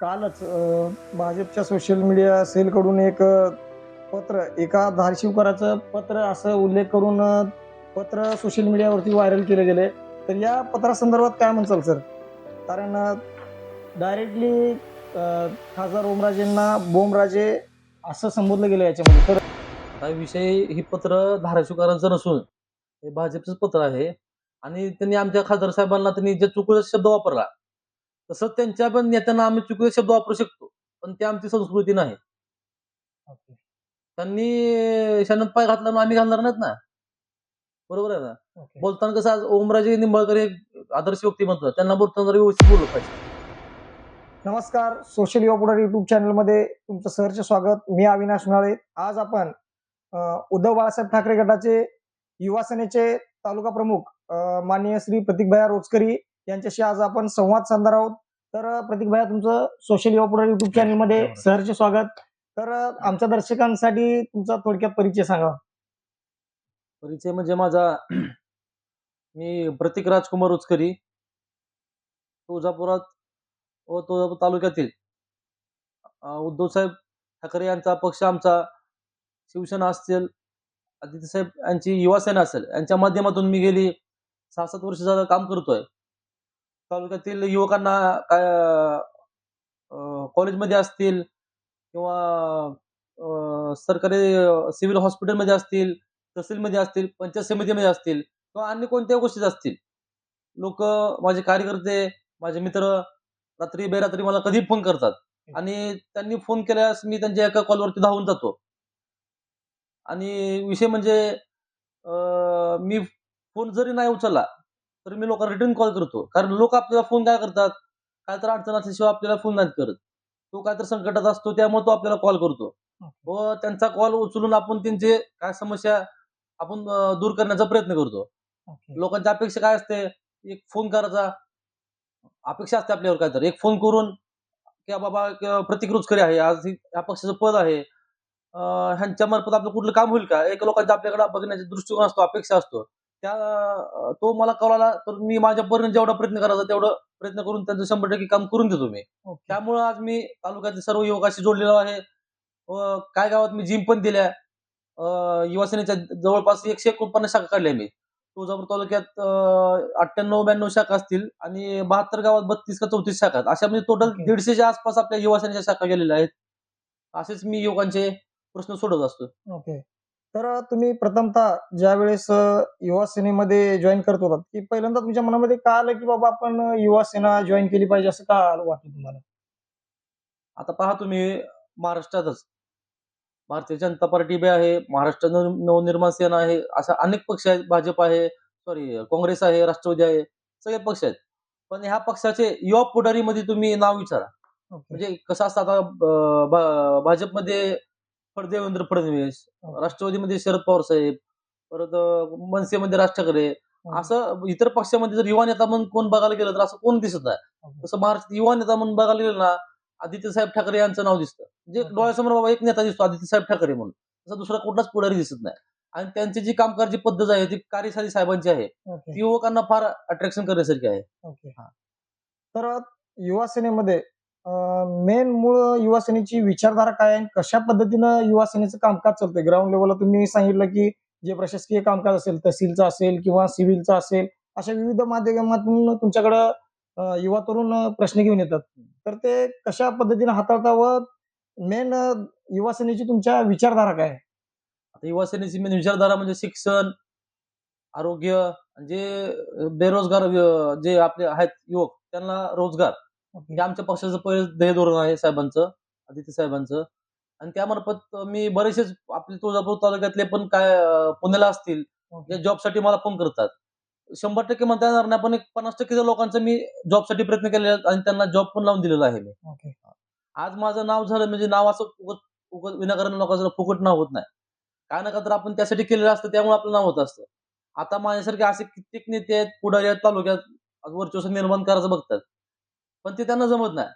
कालच भाजपच्या social media सेलकडून एक पत्र एका धारशिवकराचं पत्र असं उल्लेख करून पत्र सोशल मीडियावरती व्हायरल केले गेले. तर या पत्रासंदर्भात काय म्हणचाल सर कारण डायरेक्टली खासदार ओमराजेंना बोमराजे असं संबोधलं गेलं याच्यामध्ये. तर हा विषय हे पत्र धाराशिवकरांचं नसून हे भाजपचं पत्र आहे. आणि त्यांनी आमच्या खासदार साहेबांना त्यांनी जे चुकीचा शब्द वापरला तसंच त्यांच्या पण नेत्यांना आम्ही चुकीचे शब्द वापरू शकतो पण ते आमची संस्कृती नाही. त्यांनी शानत पाय घातला म्हणून आम्ही घालणार नाहीत ना. बरोबर आहे ना? बोलताना कसं आज ओमराजे निंबाळकर हे आदर्श व्यक्तिमत्व आहे. त्यांना बोलताना जरा व्यवस्थित बोललं पाहिजे. नमस्कार सोशल युवा पुढार युट्यूब चॅनलमध्ये तुमचं सहर्ष स्वागत. मी अविनाश नाळे आज आपण अ, उद्धव बाळासाहेब ठाकरे गटाचे युवा सेनेचे तालुका प्रमुख अ, माननीय श्री प्रतिकभया रोचकरी यांच्याशी आज आपण संवाद साधणार आहोत. तर अ, प्रतिकभया तुमचं सोशल युवा युट्यूब चॅनलमध्ये सहर्ष स्वागत. तर आमच्या दर्शकांसाठी तुमचा थोडक्यात परिचय सांगा. परिचय म्हणजे माझा मी प्रतीक राजकुमार उचकरी तुळजापुरात व तुळजापूर तालुक्यातील उद्धवसाहेब ठाकरे यांचा पक्ष आमचा शिवसेना असतील आदित्यसाहेब यांची युवासेना असेल यांच्या माध्यमातून मी गेली सहा सात वर्ष झालं काम करतोय. तालुक्यातील युवकांना काय कॉलेजमध्ये असतील किंवा सरकारी सिव्हिल हॉस्पिटलमध्ये असतील तहसीलमध्ये असतील पंचायत समितीमध्ये असतील किंवा अन्य कोणत्या गोष्टीत असतील. लोक माझे कार्यकर्ते माझे मित्र रात्री बेरात्री मला कधी फोन करतात आणि त्यांनी फोन केल्यास मी त्यांच्या एका कॉलवरती धावून जातो. आणि विषय म्हणजे मी फोन जरी नाही उचलला तरी मी लोकांना रिटर्न कॉल करतो. कारण लोक आपल्याला फोन काय करतात? काय तर अडचण असल्याशिवाय आपल्याला फोन नाही करत. तो काय तर संकटात असतो त्यामुळे तो आपल्याला कॉल करतो. व त्यांचा कॉल उचलून आपण त्यांचे काय समस्या आपण दूर करण्याचा प्रयत्न करतो. लोकांची अपेक्षा काय असते? एक फोन करायचा. अपेक्षा असते आपल्यावर काय तर. एक फोन करून की बाबा क- प्रतीक रोजकरी आहे? आज ही- या पक्षाचं पद आहे. ह्यांच्या मार्फत आपलं कुठलं काम होईल का? एक लोकांचा आपल्याकडे बघण्याचा दृष्टिकोन असतो अपेक्षा असतो. त्या तो मला कळाला तर मी माझ्या परीने जेवढा प्रयत्न करायचा तेवढं प्रयत्न करून त्यांचं शंभर टक्के काम करून देतो मी. त्यामुळं आज मी तालुक्यातील सर्व युवकाशी जोडलेलो आहे. व काय गावात मी जिम पण दिल्या. अं, युवासेनेच्या जवळपास एकशे एकोणपन्नास शाखा काढल्या मी. तुळजापूर तालुक्यात अठ्ठ्याण्णव ब्याण्णव शाखा असतील आणि बहात्तर गावात बत्तीस का चौतीस शाखा. अशा म्हणजे टोटल. दीडशेच्या आसपास आपल्या युवासेनेच्या शाखा गेलेल्या आहेत. असेच मी युवकांचे प्रश्न सोडवत असतो. ओके. तर तुम्ही प्रथमतः ज्या वेळेस अ, युवा सेनेमध्ये जॉईन करत होतात की पहिल्यांदा तुमच्या मनामध्ये का आलं की बाबा आपण युवा सेना जॉईन केली पाहिजे असं का वाटलं तुम्हाला? आता पहा तुम्ही महाराष्ट्रातच. भारतीय जनता पार्टी बी आहे महाराष्ट्र नव- नवनिर्माण सेना आहे अशा अनेक पक्ष आहेत भाजप आहे सॉरी काँग्रेस आहे राष्ट्रवादी आहे सगळे पक्ष आहेत. पण ह्या पक्षाचे युवा पुढारीमध्ये तुम्ही नाव विचारा. म्हणजे कसं असतं आता भाजपमध्ये फड- देवेंद्र फडणवीस. राष्ट्रवादीमध्ये शरद पवार साहेब परत मनसेमध्ये राज ठाकरे असं इतर पक्षामध्ये जर युवा नेता म्हणून कोण बघायला गेलं तर असं कोण दिसत नाही. तसं महाराष्ट्रात युवा नेता म्हणून बघायला गेलं ना आदित्य साहेब ठाकरे यांचं नाव दिसतं म्हणजे. डोळ्यासमोर बाबा एक नेता दिसतो आदित्य साहेब ठाकरे म्हणून तसा दुसरा कुठलाच पुढारी दिसत नाही आणि त्यांची जी कामकाजाची पद्धत आहे ती कार्यशाली साहेबांची आहे ती युवकांना फार अट्रॅक्शन करण्यासारखी आहे. तर युवा सेनेमध्ये मेन मूळ युवासेनेची विचारधारा काय आहे आणि कशा पद्धतीनं युवासेनेचं कामकाज चालतंय? ग्राउंड लेवलला तुम्ही सांगितलं की जे प्रशासकीय कामकाज असेल तहसीलचं असेल किंवा सिव्हिलचं असेल अशा विविध माध्यमातून तुमच्याकडं युवा तरुण प्रश्न घेऊन येतात. तर ते कशा पद्धतीनं हाताळता व मेन युवासेनेची तुमच्या विचारधारा काय आहे? आता युवासेनेची मेन विचारधारा म्हणजे शिक्षण आरोग्य जे बेरोजगार जे आपले आहेत युवक त्यांना रोजगार. हे आमच्या पक्षाचं पहिलं ध्येय धोरण आहे साहेबांचं आदित्य साहेबांचं. आणि त्यामार्फत मी बरेचसेच आपले तुळजापूर तालुक्यातले पण काय अं, पुण्याला असतील जे जॉबसाठी मला फोन करतात. शंभर टक्के म्हणता येणार नाही पण एक पन्नास टक्के लोकांचा मी जॉबसाठी प्रयत्न केलेला आहे आणि त्यांना जॉब पण लावून दिलेला आहे मी. ओके. आज माझं नाव झालं म्हणजे नाव असं उगत उगत विनाकारण लोकांचं फुकट नाव होत नाही. काय ना काय तर आपण त्यासाठी केलेलं असतं त्यामुळे आपलं नाव होत असतं. आता माझ्यासारखे असे कित्येक नेते आहेत पुढारी आहेत तालुक्यात वर्चस्व निर्माण करायचं बघतात. पण ते त्यांना जमत नाही.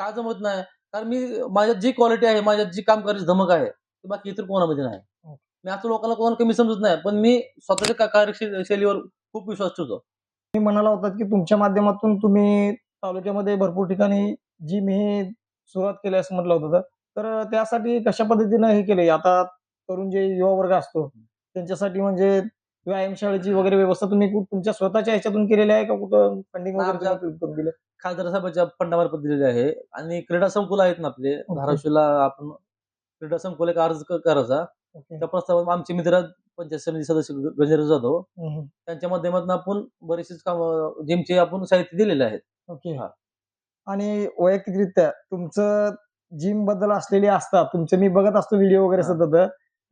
का जमत नाही? कारण मी माझ्यात जी क्वालिटी आहे माझ्यात जी काम करायची धमक आहे ती बाकी इतर कोणामध्ये नाही. मी असं लोकांना कोणाला कमी समजत नाही पण मी स्वतःच्या कार्यशैलीवर खूप विश्वास ठेवतो. मी म्हणाला होता की तुमच्या माध्यमातून तुम्ही तालुक्यामध्ये भरपूर ठिकाणी जी मी सुरुवात केली असं म्हटलं होतं तर त्यासाठी कशा पद्धतीनं हे केलंय? आता तरुण जे युवा वर्ग असतो त्यांच्यासाठी म्हणजे व्यायामशाळेची वगैरे व्यवस्था तुम्ही तुमच्या स्वतःच्या ह्याच्यातून केलेली आहे का कुठं फंडिंग वगैरे करून दिलं खासदार साहेबांच्या फंडामार्फत दिलेले आहे. आणि क्रीडा संकुल आहेत ना आपले धाराशिवला आपण क्रीडा संकुल एक अर्ज क- करायचा. ओके. त्या प्रस्तावात आमचे मित्र पंचायत समिती सदस्य ग- गजेंद्र जाधव हम्म. त्यांच्या माध्यमातून आपण बरेचसेच काम जिमचे आपण साहित्य दिलेले आहेत. ओके. हा. आणि वैयक्तिकरित्या तुमचं जिमबद्दल असलेली असतात तुमचे मी बघत असतो व्हिडिओ वगैरे हा. सतत.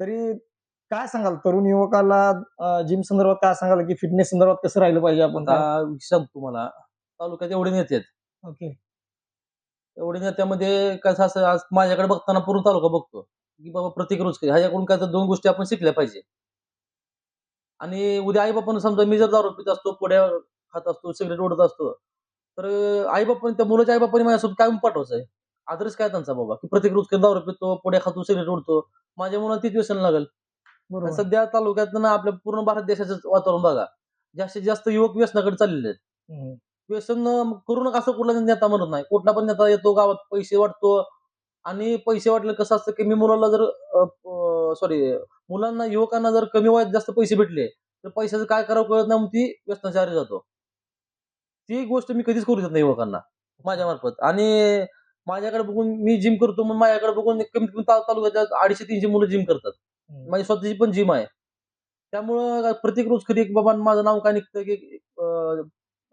तरी काय सांगाल? तरुण युवकाला जिम संदर्भात काय सांगाल की फिटनेस संदर्भात कसं राहिलं पाहिजे आपण? सांगतो तुम्हाला. तालुक्यात एवढे नेते आहेत. ओके. एवढे नेत्यामध्ये कसं असं आज माझ्याकडे बघताना पूर्ण तालुका बघतो. की बाबा प्रत्येक रोज काय ह्याच्याकडून काय तर दोन गोष्टी आपण शिकल्या पाहिजे. आणि उद्या आई बापानं समजा मी जर दारू पित असतो पोड्या खात असतो सिगरेट ओढत असतो तर आई बापाने त्या मुलाच्या आई बापाने माझ्यासोबत काय पाठवायचं आहे. आदर्श काय त्यांचा बाबा? की प्रत्येक रोज दारू पितो पोड्या खातो सिगरेट ओढतो माझ्या मुलाला तीच व्यसन लागेल. सध्या तालुक्यात ना आपल्या पूर्ण भारत देशाचं वातावरण बघा. जास्तीत जास्त युवक व्यसनाकडे चाललेले आहेत. व्यसन करू नका असं कुठला नेता म्हणत नाही. कुठला पण नेता येतो गावात पैसे वाटतो आणि पैसे वाटले कसं असतं की मी मुलाला जर सॉरी मुलांना युवकांना जर कमी वयात जास्त पैसे भेटले तर पैशाचं काय करावं कळत नाही मग ती व्यसनाच्या जातो. ती गोष्ट मी कधीच करू देत नाही युवकांना माझ्या मार्फत आणि माझ्याकडे बघून मी जिम करतो मग माझ्याकडे बघून कमीत कमी तालुक्यात अडीचशे तीनशे मुलं जिम करतात. माझी स्वतःची पण जिम आहे. त्यामुळं प्रत्येक रोज कधी एक बाबा माझं नाव काय निघतं की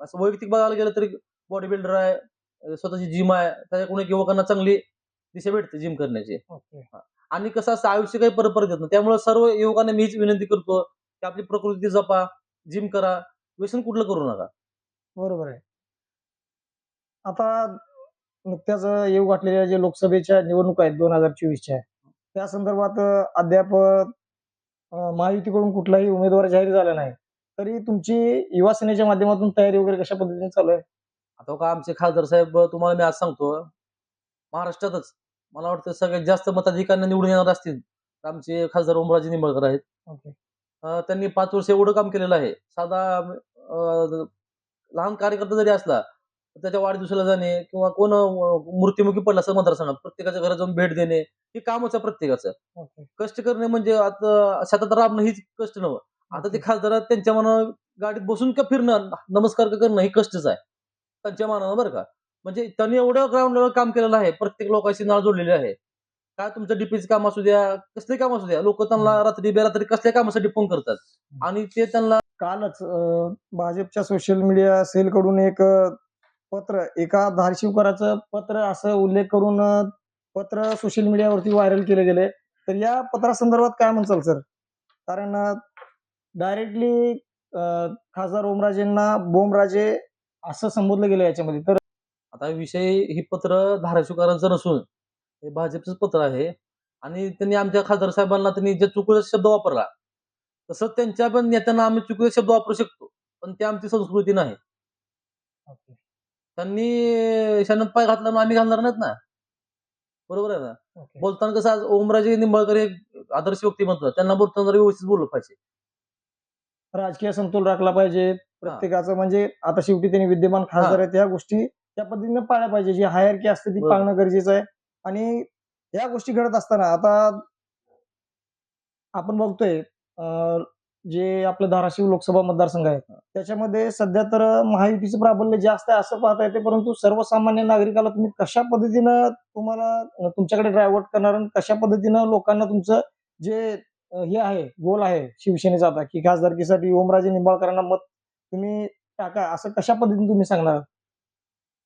असं वैयक्तिक बघायला गेलं तरी बॉडी बिल्डर आहे स्वतःची जिम आहे त्याच्याकडून युवकांना चांगली दिशा भेटते जिम करण्याची. आणि कसं असतं आयुष्य काही परत परत येत नाही. त्यामुळे सर्व युवकांना मीच विनंती करतो की आपली प्रकृती जपा जिम करा व्यसन कुठलं करू नका. बरोबर आहे. आता नुकत्याच येऊ घातलेल्या जे लोकसभेच्या निवडणुका आहेत दोन हजार चोवीसच्या त्या संदर्भात अद्याप महायुतीकडून कुठलाही उमेदवार जाहीर झाला नाही. तरी तुमची युवा सेनेच्या माध्यमातून तयारी वगैरे कशा पद्धतीने चालू आहे? आता का आमचे खासदार साहेब तुम्हाला मी आज सांगतो महाराष्ट्रातच मला वाटतं सगळ्यात जास्त मताधिकाऱ्यांना निवडून येणार असतील तर आमचे खासदार ओमराजे निंबाळकर आहेत. त्यांनी पाच वर्ष एवढं काम केलेलं आहे. साधा लहान कार्यकर्ता जरी असला त्याच्या वाढदिवसाला जाणे किंवा कोण अं, मृत्युमुखी पडला असं मतदारसंघात प्रत्येकाच्या घरात जाऊन भेट देणे हे कामच आहे प्रत्येकाचं. कष्ट करणे म्हणजे आता शेतात राबणं हीच कष्ट नव्हतं आता ते खासदार त्यांच्या मनानं गाडीत बसून का फिरणं? नमस्कार का करणं? हे कष्टच आहे. त्यांच्या मनानं बरं का. म्हणजे त्यांनी एवढं ग्राउंड लेवल काम केलेलं आहे. प्रत्येक लोकांशी नाळ जोडलेली आहे. काय तुमचं डीपीचं काम असू द्या कसले काम असू द्या लोक त्यांना रात्री बेरात्री कसल्या कामासाठी फोन करतात? आणि ते त्यांना कालच भाजपच्या सोशल मीडिया सेल कडून एक पत्र एका धारशिवकराचं पत्र असं उल्लेख करून पत्र सोशल मीडियावरती व्हायरल केले गेले. तर या पत्रासंदर्भात काय म्हणसाल सर? कारण डायरेक्टली खासदार ओमराजेंना बोमराजे असं संबोधलं गेलं याच्यामध्ये. तर आता विषय ही पत्र धाराशिवकरांचं नसून हे भाजपचं पत्र आहे. आणि त्यांनी आमच्या खासदार साहेबांना त्यांनी जे चुकीचा शब्द वापरला तसं त्यांच्या पण नेत्यांना आम्ही चुकीचे शब्द वापरू शकतो. पण ते आमची संस्कृती नाही. त्यांनी शानात पाय घातला आम्ही घालणार नाहीत ना. बरोबर आहे ना? बोलताना कसं आज ओमराजे निंबाळकर हे आदर्श व्यक्तिमत्व आहे. त्यांना बोलताना व्यवस्थित बोललं पाहिजे. राजकीय समतोल राखला पाहिजे. प्रत्येकाचं म्हणजे आता शेवटी त्यांनी विद्यमान खासदार आहेत या गोष्टी त्या पद्धतीने पाळल्या पाहिजे. जी हायरकी असते ती. पाळणं गरजेचं आहे. आणि या गोष्टी घडत असताना आता आपण बघतोय जे आपलं धाराशिव लोकसभा मतदारसंघ आहे त्याच्यामध्ये सध्या तर महायुतीचं प्राबल्य जास्त आहे असं पाहता येते. परंतु सर्वसामान्य नागरिकाला तुम्ही कशा पद्धतीनं तुम्हाला तुमच्याकडे ड्रायव्हर्ट करणार आणि कशा पद्धतीनं लोकांना तुमचं जे हे आहे गोल आहे शिवसेनेचा आता की खासदारकीसाठी ओमराजे निंबाळकरांना मत तुम्ही टाका असं कशा पद्धतीने तुम्ही सांगणार?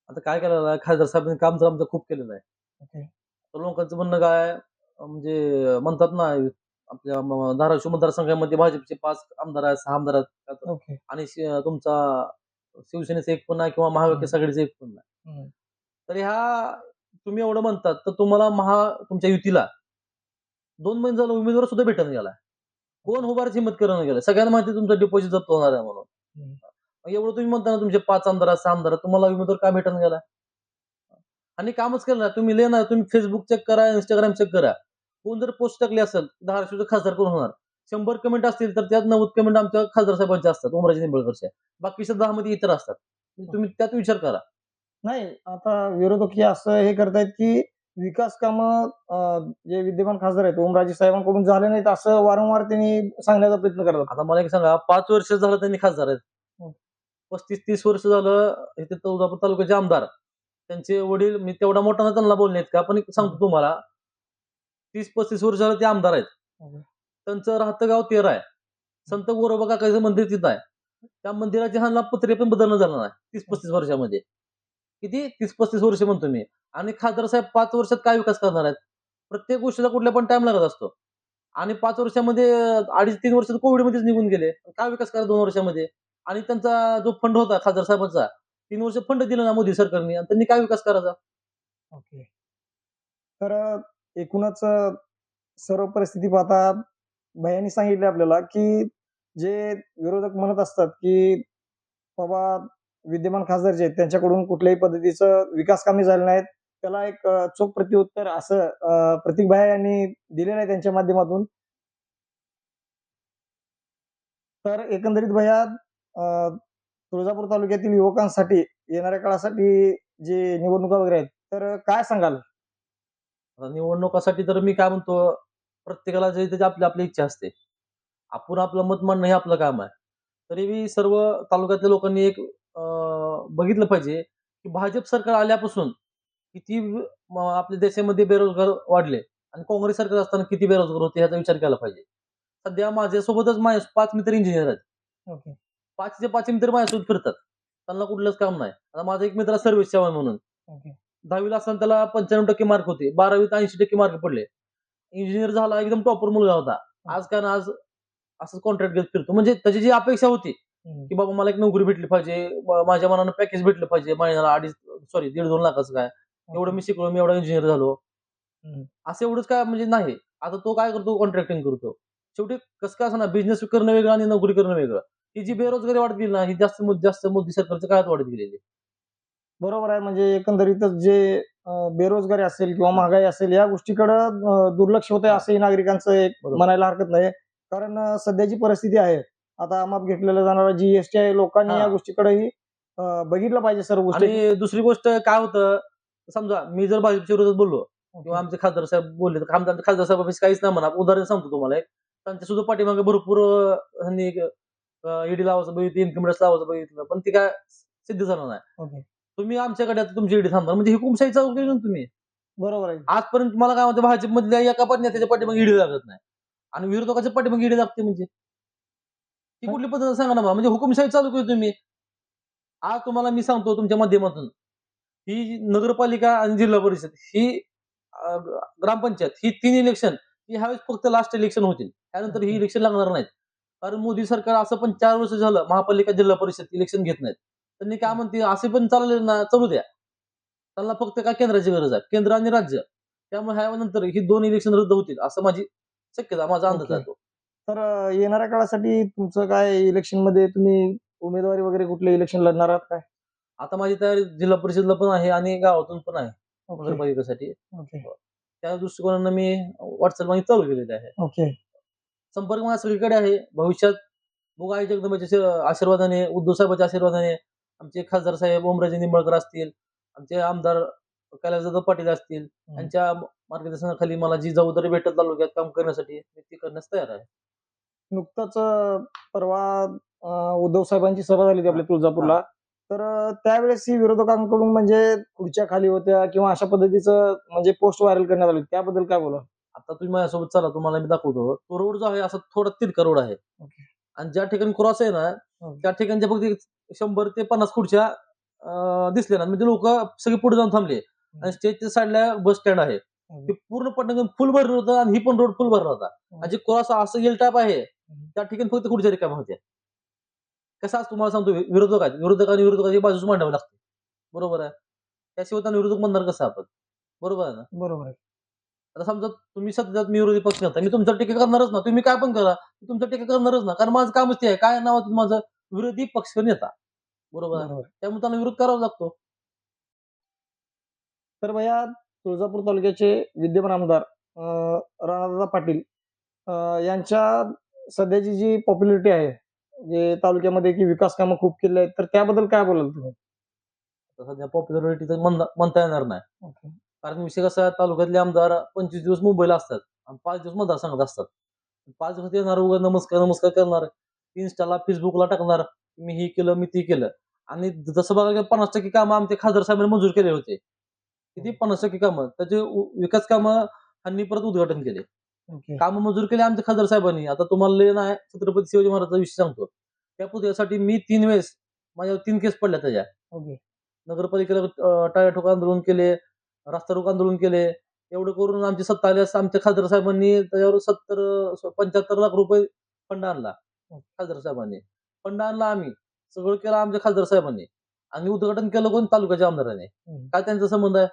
आता काय केलेलं आहे खासदार साहेबांनी काम तर आमचं खूप केलेलं आहे. तर लोकांचं म्हणणं काय म्हणजे म्हणतात ना आपल्या धाराशिव मतदारसंघामध्ये भाजपचे पाच आमदार आहेत सहा आमदार आहेत. आणि तुमचा शिवसेनेचा एक पण आहे किंवा महाविकास आघाडीचा एक पण नाही. तर ह्या तुम्ही एवढं म्हणतात तर तुम्हाला महा तुमच्या युतीला दोन महिने झालं उमेदवार सुद्धा भेटून गेला कोण उभारची हिंमत करणं गेलं सगळ्यांना माहिती तुमचं डिपॉझिट जप्त होणार आहे म्हणून. एवढं तुम्ही म्हणता ना तुमचे पाच आमदार सहा आमदार तुम्हाला उमेदवार का भेटून गेला आणि कामच केलं ना तुम्ही लेणार तुम्ही फेसबुक चेक करा इंस्टाग्राम चेक करा. कोण जर पोस्ट टाकली असेल धाराशिवचं खासदार कोण होणार? शंभर कमेंट असतील तर त्यात नव्वद कमेंट आमच्या खासदार साहेबांचे असतात ओमराजे निंबळकरचे बाकीच्या दहा मध्ये इतर असतात. तुम्ही त्यात विचार करा. नाही आता विरोधक हे असं हे करतायत की विकास कामं जे विद्यमान खासदार आहेत ओमराजे साहेबांकडून झाले नाहीत असं वारंवार त्यांनी सांगण्याचा प्रयत्न करतात आता मला एक सांगा पाच वर्ष झालं त्यांनी खासदार आहेत. हं. पस्तीस तीस वर्ष झालं इथे तुळजापूर तालुक्याचे आमदार. त्यांचे वडील मी तेवढा मोठा त्यांना बोलले का? पण सांगतो तुम्हाला तीस पस्तीस वर्ष झालं ते आमदार आहेत. ओके. त्यांचं राहतं गाव तेरा आहे. संत गोरोबा काकाचं मंदिर तिथं आहे. त्या मंदिराचे हा पत्रे पण बदलणं झालं नाही तीस पस्तीस वर्षामध्ये. किती? तीस पस्तीस वर्ष म्हणतो मी. आणि खासदार साहेब पाच वर्षात काय विकास करणार आहेत? प्रत्येक गोष्टीला कुठल्या पण टाइम लागत असतो. आणि पाच वर्षामध्ये अडीच तीन वर्ष कोविडमध्येच निघून गेले. काय विकास करा दोन वर्षामध्ये? आणि त्यांचा जो फंड होता खासदार साहेबांचा तीन वर्ष फंड दिला ना मोदी सरकारने. आणि त्यांनी काय विकास करायचा? ओके. तर एकूणच सर्व परिस्थिती पाहता भयानी सांगितले आपल्याला की जे विरोधक म्हणत असतात की बाबा विद्यमान खासदार जे आहेत त्यांच्याकडून कुठल्याही पद्धतीचं विकास कामे झाले नाहीत. त्याला एक चोख प्रत्युत्तर असं अ, प्रतीक यांनी दिलेलं आहे त्यांच्या माध्यमातून. तर एकंदरीत भैया तुळजापूर तालुक्यातील युवकांसाठी येणाऱ्या काळासाठी जे निवडणुका वगैरे आहेत तर काय सांगाल? निवडणुकासाठी तर मी काय म्हणतो प्रत्येकाला जे त्याची आपली आपली इच्छा असते. आपण आपलं मत मांडणं हे आपलं काम आहे. तरी मी सर्व तालुक्यातल्या लोकांनी एक बघितलं पाहिजे की भाजप सरकार आल्यापासून किती आपल्या देशामध्ये बेरोजगार वाढले आणि काँग्रेस सरकार असताना किती बेरोजगार होते ह्याचा विचार केला पाहिजे. सध्या माझ्यासोबतच माझे पाच मित्र इंजिनियर आहेत. ओके. पाचचे पाच मित्र माझ्यासोबत फिरतात. त्यांना कुठलंच काम नाही. आता माझा एक मित्र सर्व्हिस सेवा म्हणून. दहावीला असताना त्याला पंच्याण्णव टक्के मार्क होते. बारावीत ऐंशी टक्के मार्क पडले. इंजिनियर झाला एकदम टॉपर मुलगा होता. आज ना आज असंच कॉन्ट्रॅक्ट घेत फिरतो. म्हणजे त्याची जी अपेक्षा होती. की बाबा मला एक नोकरी भेटली पाहिजे माझ्या मनानं पॅकेज भेटलं पाहिजे महिन्याला अडीच सॉरी दीड दोन लाखाचं काय. एवढं मी शिकलो मी एवढा इंजिनियर झालो. असं एवढंच काय म्हणजे नाही. आता तो काय करतो कॉन्ट्रॅक्टिंग करतो. शेवटी कसं काय असं ना बिझनेस करणं वेगळं आणि नोकरी करणं वेगळं. ही जी बेरोजगारी वाढत गेली ना ही जास्त जास्त मोदी सरकारच्या काळात वाढत गेलेली बरोबर आहे म्हणजे एकंदरीतच जे बेरोजगारी असेल किंवा महागाई असेल या गोष्टीकडे दुर्लक्ष होत आहे असंही नागरिकांचं एक. म्हणायला हरकत नाही. कारण सध्याची परिस्थिती आहे आता आमाप घेतलेला जाणारा जीएसटी आहे. लोकांनी हा. या गोष्टीकडेही अं, बघितलं पाहिजे सर्व गोष्टी. आणि दुसरी गोष्ट काय होतं समजा मी जर भाजपच्या विरोधात बोललो. किंवा आमचे खासदार साहेब बोलले तर आमच्या खासदार साहेबांशी काहीच नाही म्हणा उदाहरण सांगतो तुम्हाला एक. त्यांच्या सुद्धा पाठीमागे भरपूर अं, ह्यांनी ईडी लावायचं बघितलं इन्कम टॅक्स लावायचं बघितलं पण ते काय सिद्ध झालं नाही. तुम्ही आमच्याकडे आता तुमची ईडी थांबणार. म्हणजे हुकुमशाही चालू केली ना तुम्ही. बरोबर आहे. आजपर्यंत मला काय म्हणते भाजपमधल्या एका पण नेत्याच्या पाठीमागे ईडी लागत नाही. आणि विरोधकाच्या पाठीमागे ईडी लागते म्हणजे. ती कुठली पद्धत सांगा ना मला म्हणजे हुकुमशाही चालू केली तुम्ही. आज तुम्हाला मी सांगतो तुमच्या माध्यमातून. ही नगरपालिका आणि जिल्हा परिषद ही ग्रामपंचायत ही तीन इलेक्शन ही ह्यावेळेस फक्त लास्ट इलेक्शन होतील. त्यानंतर ही इलेक्शन लागणार नाहीत. कारण मोदी सरकार असं पण चार वर्ष झालं महापालिका जिल्हा परिषद इलेक्शन घेत नाहीत. त्यांनी काय म्हणते असे पण चालले ना चालू द्या. त्यांना फक्त काय केंद्राची गरज आहे? केंद्र आणि राज्य. त्यामुळे ह्यानंतर ही दोन इलेक्शन रद्द होतील असं माझी शक्यता माझा अंदाज. आहे तो. तर येणाऱ्या काळासाठी तुमचं काय इलेक्शनमध्ये तुम्ही उमेदवारी वगैरे कुठले इलेक्शन लढणार आहात काय? आता माझी तयारी जिल्हा परिषदला पण आहे आणि गावातून पण आहे. नगरपालिकेसाठी त्या दृष्टिकोनानं मी व्हॉट्सअपमध्ये चालू केलेले आहे. ओके संपर्क माझा सगळीकडे आहे. भविष्यात बघू आई जगदंबाच्या आशीर्- आशीर्वादाने उद्धव साहेबांच्या आशीर्वादाने आमचे खासदार साहेब ओमराजे निंबाळकर असतील आमचे आमदार कैलासदादा पाटील असतील यांच्या मार्गदर्शनाखाली मला जी जबाबदारी भेटत तालुक्यात काम करण्यासाठी मी ती करण्यास तयार आहे. नुकताच अं, परवा अं, उद्धव साहेबांची सभा झाली होती आपल्या तुळजापूरला. तर अं, त्यावेळेस ही विरोधकांकडून म्हणजे खुर्च्या खाली होत्या किंवा अशा पद्धतीचं म्हणजे पोस्ट व्हायरल करण्यात आली त्याबद्दल काय बोला आता तुम्ही माझ्यासोबत चला तुम्हाला मी दाखवतो. तो रोड जो आहे असा थोडा तिरका रोड आहे. ओके. आणि ज्या ठिकाणी क्रॉस आहे ना. त्या ठिकाणच्या फक्त एक शंभर ते पन्नास खुर्च्या अं, दिसल्या ना म्हणजे लोक सगळे पुढे जाऊन थांबले. आणि स्टेजच्या साईडला बस स्टँड आहे. ते पूर्ण फुल भरलं होतं आणि ही पण रोड फुल भरला होता. आणि जे क्रॉस असं येल टाईप आहे त्या ठिकाणी फक्त खुर्च्या रिकाम्या होत्या. कसं आज तुम्हाला सांगतो विरोधक आहेत. विरोधकांनी विरोधकाची बाजूच मांडावी लागते. बरोबर आहे? त्याशिवाय त्यांना विरोधक म्हणणार कसं आपण? बरोबर आहे ना? बरोबर आहे. आता समजा तुम्ही सध्या मी विरोधी पक्ष करता मी तुमचा टीका करणारच ना. तुम्ही काय पण करा मी तुमचा टीका करणारच ना. कारण माझं कामच ते आहे. काय नावाचं माझं? विरोधी पक्ष नेता. बरोबर आहे? बरोबर त्यामुळे त्यांना विरोध करावा लागतो. तर भैया तुळजापूर तालुक्याचे विद्यमान आमदार राणादादा पाटील यांच्या सध्याची जी पॉप्युलरिटी आहे जे तालुक्यामध्ये की विकास कामं खूप केली आहेत तर त्याबद्दल काय बोलाल तुम्ही? सध्या पॉप्युलरिटी तर म्हणता येणार नाही. कारण विषय कसा तालुक्यातले आमदार पंचवीस दिवस मुंबईला असतात आणि पाच दिवस मतदारसंघात असतात. पाच दिवस येणार उगा नमस्कार नमस्कार करणार इन्स्टाला फेसबुकला टाकणार मी ही केलं मी ती केलं. आणि जसं बघा पन्नास टक्के कामं आमचे खासदार साहेबांनी मंजूर केले होते. किती पन्नास टक्के कामं. त्याचे विकास कामं ह्यांनी परत उद्घाटन केले. कामं मंजूर केले आमच्या खासदार साहेबांनी. आता तुम्हाला नाही छत्रपती शिवाजी महाराजचा विषय सांगतो. त्या पुतळ्यासाठी मी तीन वेळेस माझ्यावर तीन केस पडल्या त्याच्या. नगरपालिकेला टाळ्या ठोक आंदोलन केले रस्ता रोक आंदोलन केले. एवढं करून आमची सत्ता आल्यास आमच्या खासदार साहेबांनी त्याच्यावर सत्तर पंच्याहत्तर लाख रुपये फंड आणला. खासदार साहेबांनी. फंड आणला आम्ही. सगळं केलं आमच्या खासदार साहेबांनी. आणि उद्घाटन केलं कोण? तालुक्याच्या आमदाराने. काय त्यांचा संबंध आहे?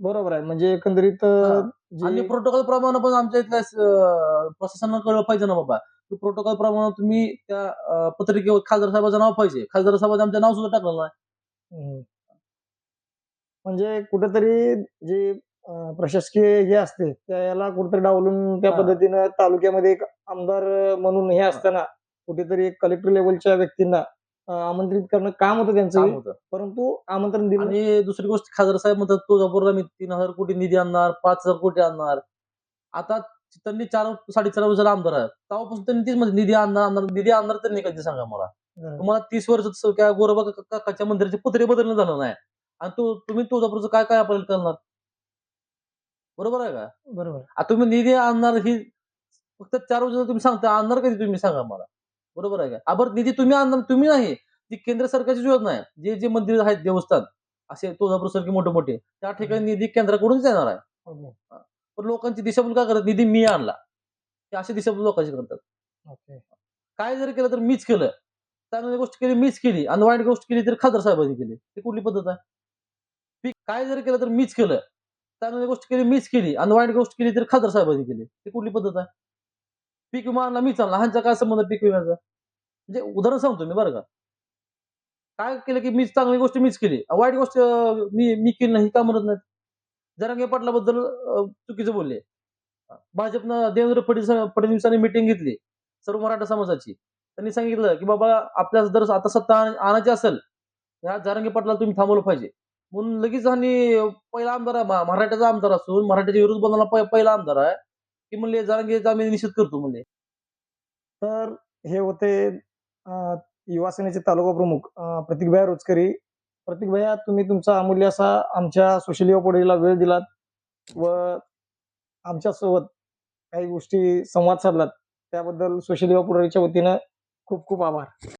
बरोबर आहे. म्हणजे एकंदरीत अं, आणि जे प्रोटोकॉल प्रमाणे पण आमच्या इथल्या अं, प्रशासनाला कळलं पाहिजे ना बाबा. प्रोटोकॉल प्रमाणे तुम्ही त्या अं, पत्रिकेवर खासदार साहेबाचं नाव पाहिजे. खासदार साहेबांचं आमचं नाव सुद्धा टाकलं नाही. हम्म. म्हणजे कुठेतरी जे अं, प्रशासकीय हे असते त्याला कुठेतरी डावलून त्या हा. पद्धतीनं तालुक्यामध्ये एक आमदार म्हणून हे असताना कुठेतरी एक कलेक्टर लेवलच्या व्यक्तींना आमंत्रित करणं काम होतं काम त्यांचं होतं. परंतु आमंत्रण दिलं आणि दुसरी गोष्ट खासदार साहेब म्हणतात तुळजापूरला मी तीन हजार कोटी निधी आणणार पाच हजार कोटी आणणार. आता त्यांनी चार साडेचार वर्षाला आमदार आहे. तेव्हापासून त्यांनी तीच म्हणजे निधी आणणार आणणार निधी आणणार त्यांनी कधी सांगा मला. तुम्हाला तीस वर्ष काय गोरबा का- काकाच्या मंदिराचे पुतळे बदलणं झालं नाही. आणि तो तुम्ही तुळजापूरचं काय काय आपल्याला करणार? बरोबर आहे का? बरोबर. आता तुम्ही निधी आणणार ही फक्त चार वर्ष तुम्ही सांगता आणणार कधी तुम्ही? सांगा मला. बरोबर आहे का? आबर निधी तुम्ही आणणार तुम्ही नाही. ती केंद्र सरकारची योजना आहे. जे जे मंदिर आहेत देवस्थान असे तुळजापूर सारखे मोठे मोठे त्या ठिकाणी निधी केंद्राकडूनच येणार आहे. पण लोकांची दिशाभूल काय करत निधी मी आणला. ते अशी दिशाभूल लोकांची करतात. काय जरी केलं तर मीच केलं. चांगली गोष्ट केली मीच केली. आणि वाईट गोष्ट केली तर खासदार साहेबांनी केली. ही कुठली पद्धत आहे? पीक काय जरी केलं तर मीच केलं. चांगली गोष्ट केली मीच केली. आणि वाईट गोष्ट केली तर खासदार साहेबांनी केली. ही कुठली पद्धत आहे? पीक विमा आणला मी आणला ह्यांचा काय संबंध पीक विम्याचा? म्हणजे उदाहरण सांगतो मी बरं का? काय केलं की मीच चांगली गोष्ट मीच केली. वाईट गोष्ट मी मी केली नाही का म्हणत नाही जरांगे पाटलाबद्दल चुकीचं बोलले. भाजपनं देवेंद्र फडणवीस फडणवीसांनी मिटिंग घेतली सर्व मराठा समाजाची. त्यांनी सांगितलं की बाबा आपल्या जर आता सत्ता आणायची असेल या जारंगी पाटलाला तुम्ही थांबवलं पाहिजे. म्हणून लगेच आणि पहिला आमदार मराठ्याचा आमदार असून मराठ्याच्या विरोध बोलणारा पहिला आमदार आहे. की म्हणले जारंगीचा आम्ही निषेध करतो म्हणले. तर हे होते युवा सेनेचे तालुका प्रमुख अं, रोजकरी. भैया रोचकरी तुम्ही तुमचा अमूल्य असा आमच्या सोशल युवा पोडीला वेळ दिलात व आमच्यासोबत काही गोष्टी संवाद साधलात. त्याबद्दल सोशल युवा पोडीच्या वतीनं खूप खूप आभार.